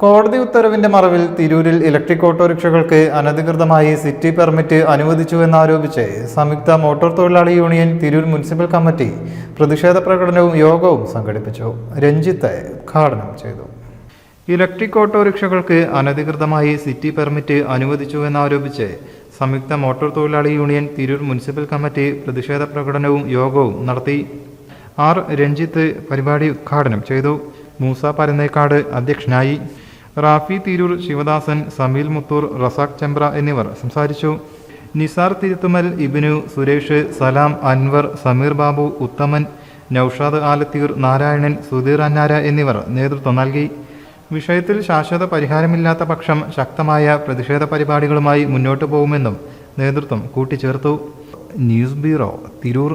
കോടതി ഉത്തരവിന്റെ മറവിൽ തിരൂരിൽ ഇലക്ട്രിക് ഓട്ടോറിക്ഷകൾക്ക് അനധികൃതമായി സിറ്റി പെർമിറ്റ് അനുവദിച്ചു അനുവദിച്ചുവെന്നാരോപിച്ച് സംയുക്ത മോട്ടോർ തൊഴിലാളി യൂണിയൻ തിരൂർ മുനിസിപ്പൽ കമ്മിറ്റി പ്രതിഷേധ പ്രകടനവും യോഗവും സംഘടിപ്പിച്ചു. രഞ്ജിത്ത് ഉദ്ഘാടനം ചെയ്തു. ഇലക്ട്രിക് ഓട്ടോറിക്ഷകൾക്ക് അനധികൃതമായി സിറ്റി പെർമിറ്റ് അനുവദിച്ചു അനുവദിച്ചുവെന്നാരോപിച്ച് സംയുക്ത മോട്ടോർ തൊഴിലാളി യൂണിയൻ തിരൂർ മുനിസിപ്പൽ കമ്മിറ്റി പ്രതിഷേധ പ്രകടനവും യോഗവും നടത്തി. ആർ രഞ്ജിത്ത് പരിപാടി ഉദ്ഘാടനം ചെയ്തു. മൂസ പരന്നേക്കാട് അധ്യക്ഷനായി. റാഫി തിരൂർ ശിവദാസൻ സമീൽ മുത്തൂർ റസാഖ് ചെമ്പ്ര എന്നിവർ സംസാരിച്ചു. നിസാർ തിരുത്തുമൽ ഇബിനു സുരേഷ് സലാം അൻവർ സമീർ ബാബു ഉത്തമൻ നൌഷാദ് ആലത്തീർ നാരായണൻ സുധീർ അന്നാര എന്നിവർ നേതൃത്വം നൽകി. വിഷയത്തിൽ ശാശ്വത പരിഹാരമില്ലാത്ത പക്ഷം ശക്തമായ പ്രതിഷേധ പരിപാടികളുമായി മുന്നോട്ടു പോകുമെന്നും നേതൃത്വം കൂട്ടിച്ചേർത്തു. News bureau Tirur.